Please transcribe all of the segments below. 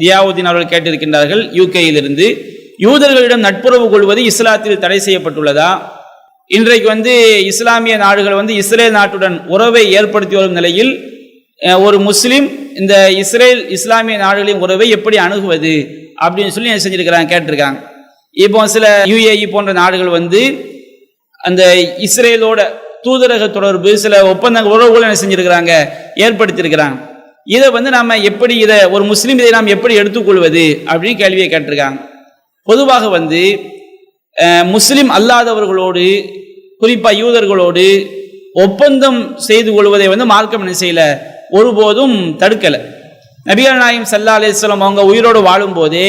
தியாவுதீன் அவர்கள் கேட்டிருக்கின்றார்கள் யூகேயிலிருந்து யூதர்களிடம் நட்புறவு கொள்வது இஸ்லாத்தில் தடை செய்யப்பட்டுள்ளதா? இன்றைக்கு வந்து இஸ்லாமிய நாடுகள் வந்து இஸ்ரேல் நாட்டுடன் உறவை ஏற்படுத்தி வரும் நிலையில் ஒரு முஸ்லீம் இந்த இஸ்ரேல் இஸ்லாமிய நாடுகளின் உறவை எப்படி அணுகுவது அப்படின்னு சொல்லி என்ன செஞ்சிருக்கிறாங்க கேட்டிருக்காங்க. இப்போ சில யுஏஇ போன்ற நாடுகள் வந்து அந்த இஸ்ரேலோட தூதரக தொடர்பு சில ஒப்பந்தங்கள் உறவுகள் என்ன செஞ்சிருக்கிறாங்க ஏற்படுத்தியிருக்கிறாங்க. இதை வந்து நம்ம எப்படி இதை ஒரு முஸ்லீம் இதை நாம் எப்படி எடுத்துக்கொள்வது அப்படின்னு கேள்வியை கேட்டிருக்காங்க. பொதுவாக வந்து முஸ்லீம் முஸ்லிம் அல்லாதவர்களோடு குறிப்பாக யூதர்களோடு ஒப்பந்தம் செய்து கொள்வதை வந்து மார்க்கம் என்ன செய்யல? ஒருபோதும் தடுக்கலை. நபிகள் நாயம் சல்லா அலிஸ்லாம் அவங்க உயிரோடு வாழும்போதே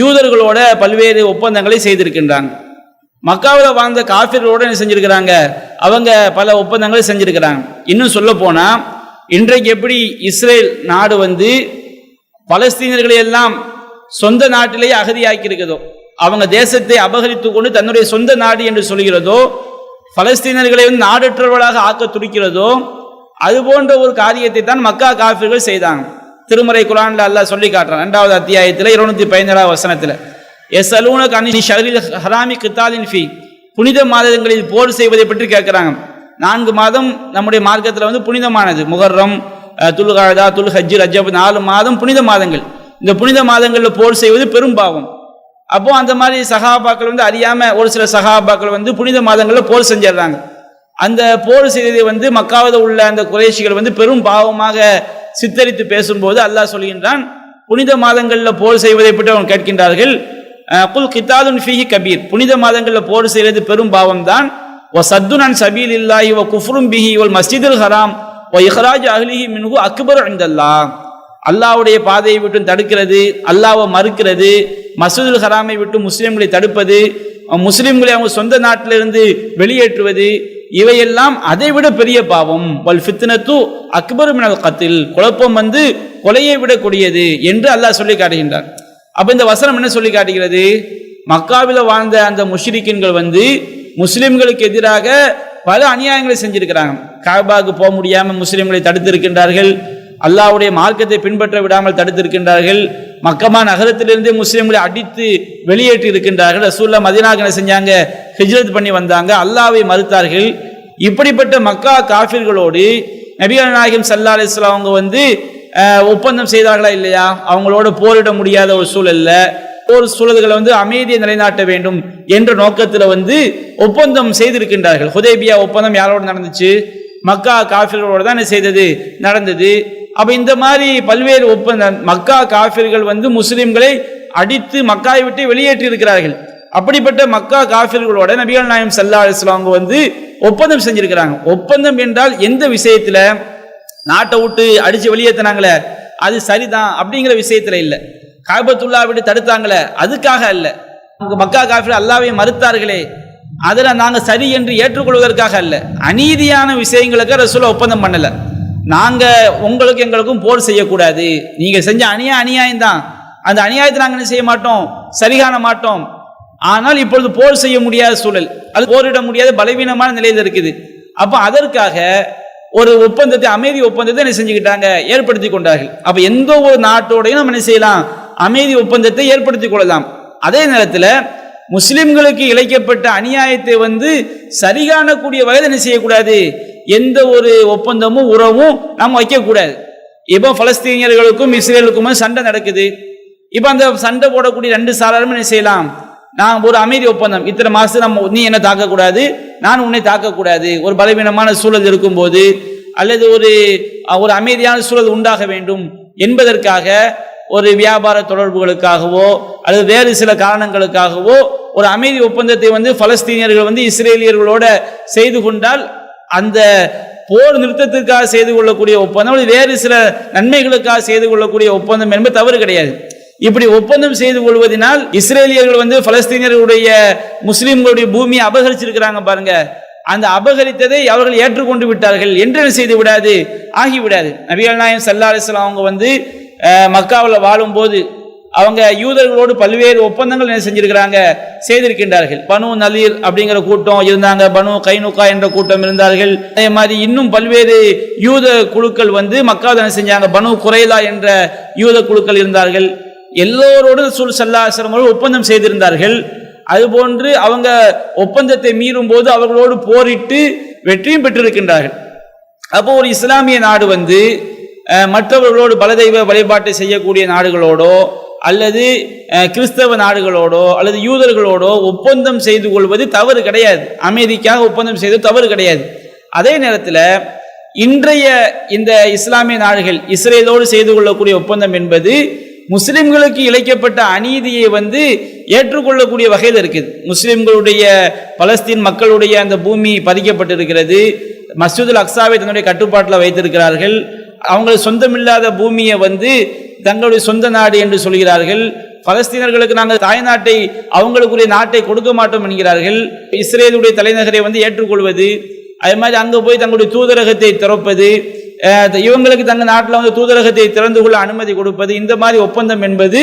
யூதர்களோட பல்வேறு ஒப்பந்தங்களை செய்திருக்கின்றாங்க. மக்காவில் வாழ்ந்த காஃபிர்களோட என்ன செஞ்சுருக்கிறாங்க? அவங்க பல ஒப்பந்தங்களை செஞ்சுருக்கிறாங்க. இன்னும் சொல்ல போனால் இன்றைக்கு எப்படி இஸ்ரேல் நாடு வந்து பலஸ்தீனர்களை எல்லாம் சொந்த நாட்டிலேயே அகதியாக்கி இருக்கிறதோ அவங்க தேசத்தை அபகரித்து கொண்டு தன்னுடைய சொந்த நாடு என்று சொல்கிறதோ பலஸ்தீனர்களை வந்து நாடற்றவர்களாக ஆக்க துடிக்கிறதோ அது போன்ற ஒரு காரியத்தை தான் மக்கா காஃபிர்கள் செய்தாங்க. திருமறை குரான்ல அல்லாஹ் சொல்லி காட்டுறான் ரெண்டாவது அத்தியாயத்தில் இருநூத்தி பதினேழாவது வசனத்தில். எஸ் அலூன கனி ஷஹரில் ஹராமி கித்தாலின் ஃபி புனித மாதங்களில் போர் செய்வதை பற்றி கேட்குறாங்க. நான்கு மாதம் நம்முடைய மார்க்கத்தில் வந்து புனிதமானது. முகர்ரம் துல்காதா துல் ஹஜ்ஜு ரஜப் நாலு மாதம் புனித மாதங்கள். இந்த புனித மாதங்களில் போர் செய்வது பெரும் பாவம். அந்த மாதிரி சகாபாக்கள் வந்து அறியாமல் ஒரு சில சகாபாக்கள் வந்து புனித மாதங்களில் போர் செஞ்சிடுறாங்க அந்த போர் செய்ததை வந்து மக்காவது உள்ள அந்த குறைஷிகள் வந்து பெரும் பாவமாக சித்தரித்து பேசும்போது அல்லாஹ் சொல்கின்றான் புனித மாதங்களில் போர் செய்வதை பற்றி அவன் கேட்கின்றார்கள். குல் கித்தாதுன் ஃபிஹி கபீர். புனித மாதங்களில் போர் செய்வது பெரும் பாவம் தான் ஒ சத்துனன் சபீல் இல்லாஹி ஒ குஃப்ரும் பிஹி ஒல் மஸ்ஜிதுல் ஹராம் ஒ இஹ்ராஜ் அஹ்லிஹி மின்ஹு அக்பர் அந்தல்லா அல்லாஹ்வுடைய பாதையை விட்டு தடுக்கிறது அல்லாவை மறுக்கிறது மசூதுல் ஹராமை விட்டு முஸ்லிம்களை தடுப்பது முஸ்லிம்களை அவங்க சொந்த நாட்டிலிருந்து வெளியேற்றுவது இவையெல்லாம் அதை விட பெரிய பாவம். வல் ஃபித்னத்து அக்பர் மினல் கத்தில். குழப்பம் வந்து கொலையை விட கொடியது என்று அல்லாஹ் சொல்லி காட்டுகின்றார் அப்போ இந்த வசனம் என்ன சொல்லி காட்டுகிறது? மக்காவில் வாழ்ந்த அந்த முஷ்ரிக்கின்கள் வந்து முஸ்லிம்களுக்கு எதிராக பல அநியாயங்களை செஞ்சிருக்கிறாங்க. காபாவுக்கு போக முடியாமல் முஸ்லிம்களை தடுத்திருக்கின்றார்கள். அல்லாஹ்வுடைய மார்க்கத்தை பின்பற்ற விடாமல் தடுத்திருக்கின்றார்கள். மக்கமா நகரத்திலிருந்து முஸ்லீம்களை அடித்து வெளியேற்றி இருக்கின்றார்கள். ரசூல்லா மதினாக என்ன செஞ்சாங்க? ஹிஜ்ரத் பண்ணி வந்தாங்க. அல்லாவை மறுத்தார்கள். இப்படிப்பட்ட மக்கா காஃபிர்களோடு நபிகள் நாயகம் சல்லா அலிஸ்லாம் அவங்க வந்து ஒப்பந்தம் செய்தார்களா இல்லையா? அவங்களோட போரிட முடியாத ஒரு சூழல்ல போர் சூழல்களை வந்து அமைதியை நிலைநாட்ட வேண்டும் என்ற நோக்கத்தில் வந்து ஒப்பந்தம் செய்திருக்கின்றார்கள். ஹுதேபியா ஒப்பந்தம் யாரோடு நடந்துச்சு? மக்கா காஃபிர்களோடு தான் செய்தது நடந்தது. அப்போ இந்த மாதிரி பல்வேறு ஒப்பந்தம் மக்கா காஃபிர்கள் வந்து முஸ்லீம்களை அடித்து மக்காயை விட்டு வெளியேற்றி இருக்கிறார்கள் அப்படிப்பட்ட மக்கா காஃபிர்களோட நபிகள் நாயம் சல்லா அலிஸ்லாம் வந்து ஒப்பந்தம் செஞ்சிருக்கிறாங்க. ஒப்பந்தம் என்றால் எந்த விஷயத்தில்? நாட்டை விட்டு அடித்து வெளியேற்றினாங்களே அது சரிதான் அப்படிங்கிற விஷயத்தில் இல்லை. காபத்துல்லா விட்டு தடுத்தாங்களே? அதுக்காக அல்ல. மக்கா காஃபில் அல்லாவை மறுத்தார்களே. அதில் நாங்கள் சரி என்று ஏற்றுக்கொள்வதற்காக அல்ல. அநீதியான விஷயங்களுக்கு ரசூலை ஒப்பந்தம் பண்ணலை. நாங்கள் உங்களுக்கு எங்களுக்கும் போர் செய்யக்கூடாது. நீங்கள் செஞ்ச அநியாய அநியாயம் தான் அந்த அநியாயத்தை நாங்கள் என்ன செய்ய மாட்டோம்? சரி காண மாட்டோம். ஆனால் இப்பொழுது போர் செய்ய முடியாத சூழல். அது போரிட முடியாத பலவீனமான நிலையில் இருக்குது. அப்போ அதற்காக ஒரு ஒப்பந்தத்தை அமைதி ஒப்பந்தத்தை என்ன செஞ்சுக்கிட்டாங்க? ஏற்படுத்தி கொண்டார்கள். அப்போ எந்த ஒரு நாட்டோடையும் நம்ம என்ன செய்யலாம்? அமைதி ஒப்பந்தத்தை ஏற்படுத்திக் கொள்ளலாம். அதே நேரத்தில் முஸ்லிம்களுக்கு இழைக்கப்பட்ட அநியாயத்தை வந்து சரி காணக்கூடிய வகையில் என்ன செய்யக்கூடாது? எந்த ஒரு ஒப்பந்தமும் உறவும் நாம் வைக்கக்கூடாது இப்போ பலஸ்தீனியர்களுக்கும் இஸ்ரேலுக்கும் சண்டை நடக்குது. இப்போ அந்த சண்டை போடக்கூடிய ரெண்டு சாராரும் என்ன செய்யலாம்? நான் ஒரு அமைதி ஒப்பந்தம். இத்தனை மாசம் நம்ம நீ என்ன தாக்கக்கூடாது நான் உன்னை தாக்கக்கூடாது. ஒரு பலவீனமான சூழல் இருக்கும்போது அல்லது ஒரு ஒரு அமைதியான சூழல் உண்டாக வேண்டும் என்பதற்காக ஒரு வியாபார தொடர்புகளுக்காகவோ அல்லது வேறு சில காரணங்களுக்காகவோ ஒரு அமைதி ஒப்பந்தத்தை வந்து பலஸ்தீனியர்கள் வந்து இஸ்ரேலியர்களோட செய்து கொண்டால் அந்த போர் நிறுத்தத்திற்காக செய்து கொள்ளக்கூடிய ஒப்பந்தம் வேறு சில நன்மைகளுக்காக செய்து கொள்ளக்கூடிய ஒப்பந்தம் என்பது தவறு கிடையாது. இப்படி ஒப்பந்தம் செய்து கொள்வதனால் இஸ்ரேலியர்கள் வந்து பலஸ்தீனியர்களுடைய முஸ்லீம்களுடைய பூமியை அபகரிச்சிருக்கிறாங்க பாருங்க. அந்த அபகரித்ததை அவர்கள் ஏற்றுக்கொண்டு விட்டார்கள். என்று செய்து விடாது ஆகிவிடாது நபிகள் நாயம் சல்லா அலிஸ்லாம் அவங்க வந்து மக்காவில் வாழும்போது அவங்க யூதர்களோடு பல்வேறு ஒப்பந்தங்கள் என்ன செஞ்சிருக்கிறாங்க? செய்திருக்கின்றார்கள். பனு நலீர் அப்படிங்கிற கூட்டம் இருந்தாங்க. பனு கைனுக்கா என்ற கூட்டம் இருந்தார்கள். அதே மாதிரி இன்னும் பல்வேறு யூத குழுக்கள் வந்து மக்காவது என்ன செஞ்சாங்க? பனு குறைலா என்ற யூத குழுக்கள் இருந்தார்கள். எல்லோரோடு சுல் சல்லாசிரமோடு ஒப்பந்தம் செய்திருந்தார்கள். அதுபோன்று அவங்க ஒப்பந்தத்தை மீறும் போது அவர்களோடு போரிட்டு வெற்றியும் பெற்றிருக்கின்றார்கள். அப்போ ஒரு இஸ்லாமிய நாடு வந்து மற்றவர்களோடு மற்றவர்களோடு பலதெய்வ வழிபாட்டை செய்யக்கூடிய நாடுகளோடோ அல்லது கிறிஸ்தவ நாடுகளோடோ அல்லது யூதர்களோடோ ஒப்பந்தம் செய்து கொள்வது தவறு கிடையாது. அமைதிக்காக ஒப்பந்தம் செய்வது தவறு கிடையாது. அதே நேரத்தில் இன்றைய இந்த இஸ்லாமிய நாடுகள் இஸ்ரேலோடு செய்து கொள்ளக்கூடிய ஒப்பந்தம் என்பது முஸ்லிம்களுக்கு இழைக்கப்பட்ட அநீதியை வந்து ஏற்றுக்கொள்ளக்கூடிய வகையில் இருக்குது. முஸ்லிம்களுடைய பலஸ்தீன் மக்களுடைய அந்த பூமி பதிக்கப்பட்டிருக்கிறது. மசூதுல் அக்ஸாவை தன்னுடைய கட்டுப்பாட்டில் வைத்திருக்கிறார்கள். அவங்களுக்கு சொந்தமில்லாத பூமியை வந்து தங்களுடைய சொந்த நாடு என்று சொல்கிறார்கள். பலஸ்தீனர்களுக்கு நாங்கள் தாய்நாட்டை அவங்களுக்குரிய நாட்டை கொடுக்க மாட்டோம் என்கிறார்கள். இஸ்ரேலுடைய தலைநகரை வந்து ஏற்றுக்கொள்வது அதே மாதிரி அங்கே போய் தங்களுடைய தூதரகத்தை திறப்பது இவங்களுக்கு தங்கள் நாட்டில் வந்து தூதரகத்தை திறந்து கொள்ள அனுமதி கொடுப்பது இந்த மாதிரி ஒப்பந்தம் என்பது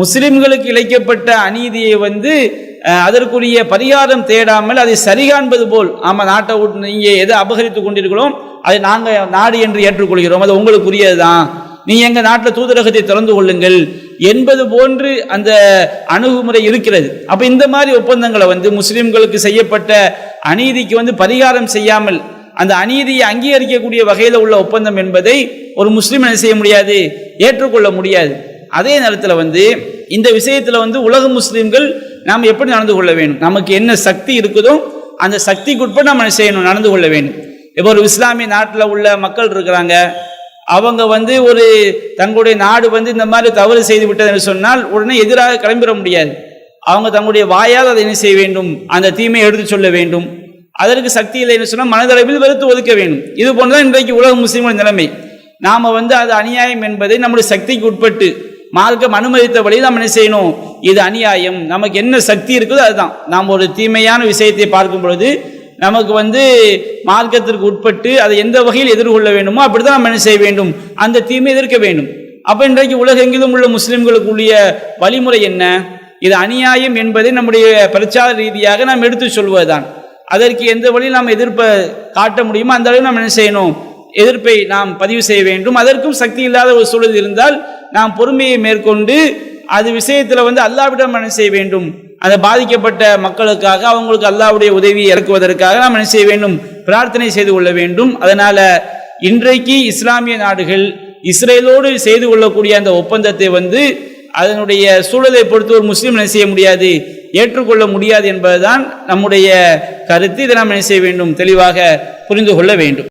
முஸ்லிம்களுக்கு இழைக்கப்பட்ட அநீதியை வந்து அதற்குரிய பரிகாரம் தேடாமல் அதை சரிகாண்பது போல். ஆமாம் நாட்டை விட்டு நீங்கள் எதை அபகரித்து கொண்டிருக்கிறோம் அதை நாங்கள் நாடு என்று ஏற்றுக்கொள்கிறோம். அது உங்களுக்குரியது தான் நீ எங்கள் நாட்டில் தூதரகத்தை திறந்து கொள்ளுங்கள் என்பது போன்று அந்த அணுகுமுறை இருக்கிறது. அப்போ இந்த மாதிரி ஒப்பந்தங்களை வந்து முஸ்லீம்களுக்கு செய்யப்பட்ட அநீதிக்கு வந்து பரிகாரம் செய்யாமல் அந்த அநீதியை அங்கீகரிக்கக்கூடிய வகையில் உள்ள ஒப்பந்தம் என்பதை ஒரு முஸ்லீம் என்ன செய்ய முடியாது? ஏற்றுக்கொள்ள முடியாது. அதே நேரத்தில் வந்து இந்த விஷயத்தில் வந்து உலக முஸ்லீம்கள் நாம் எப்படி நடந்து கொள்ள வேண்டும்? நமக்கு என்ன சக்தி இருக்குதோ அந்த சக்திக்குட்பட்டு நம்ம செய்யணும்? நடந்து கொள்ள வேண்டும். இப்போ ஒரு இஸ்லாமிய நாட்டில் உள்ள மக்கள் இருக்கிறாங்க. அவங்க வந்து ஒரு தங்களுடைய நாடு வந்து இந்த மாதிரி தவறு செய்து விட்டது என்று சொன்னால் உடனே எதிராக கிளம்பிட முடியாது. அவங்க தங்களுடைய வாயால் அதை என்ன செய்ய வேண்டும்? அந்த தீமையை எடுத்து சொல்ல வேண்டும். அதற்கு சக்தி இல்லை என்று சொன்னால் மனதளவில் வெறுத்து ஒதுக்க வேண்டும். இது போன்றுதான் இன்றைக்கு உலக முஸ்லீம்களின் நிலைமை. நாம் வந்து அது அநியாயம் என்பதை நம்முடைய சக்திக்கு உட்பட்டு மார்க்கம் அனுமதித்த வழியில் நம்ம என்ன செய்யணும்? இது அநியாயம். நமக்கு என்ன சக்தி இருக்குதோ அதுதான். நாம் ஒரு தீமையான விஷயத்தை பார்க்கும் பொழுது நமக்கு வந்து மார்க்கத்திற்கு உட்பட்டு அதை எந்த வகையில் எதிர்கொள்ள வேண்டுமோ அப்படித்தான் நம்ம என்ன செய்ய வேண்டும். அந்த தீமை எதிர்க்க வேண்டும். அப்போ இன்றைக்கு உலகெங்கிலும் உள்ள முஸ்லிம்களுக்குரிய வழிமுறை என்ன? இது அநியாயம் என்பதை நம்முடைய பிரச்சார ரீதியாக நாம் எடுத்து சொல்வதுதான். அதற்கு எந்த வழியில் நாம் எதிர்ப்பை காட்ட முடியுமோ அந்த அளவு நம்ம என்ன செய்யணும்? எதிர்ப்பை நாம் பதிவு செய்ய வேண்டும். அதற்கும் சக்தி இல்லாத ஒரு சூழல் இருந்தால் நாம் பொறுமையை மேற்கொண்டு அது விஷயத்தில் வந்து அல்லாவிடம் என்ன செய்ய வேண்டும்? அந்த பாதிக்கப்பட்ட மக்களுக்காக அவங்களுக்கு அல்லாவுடைய உதவியை இறக்குவதற்காக நாம் என்ன செய்ய வேண்டும்? பிரார்த்தனை செய்து கொள்ள வேண்டும். அதனால் இன்றைக்கு இஸ்லாமிய நாடுகள் இஸ்ரேலோடு செய்து கொள்ளக்கூடிய அந்த ஒப்பந்தத்தை வந்து அதனுடைய சூழலை பொறுத்து ஒரு முஸ்லீம் என்ன செய்ய முடியாது? ஏற்றுக்கொள்ள முடியாது என்பதுதான் நம்முடைய கருத்து. இதை நாம் என்ன செய்ய வேண்டும்? தெளிவாக புரிந்து கொள்ள வேண்டும்.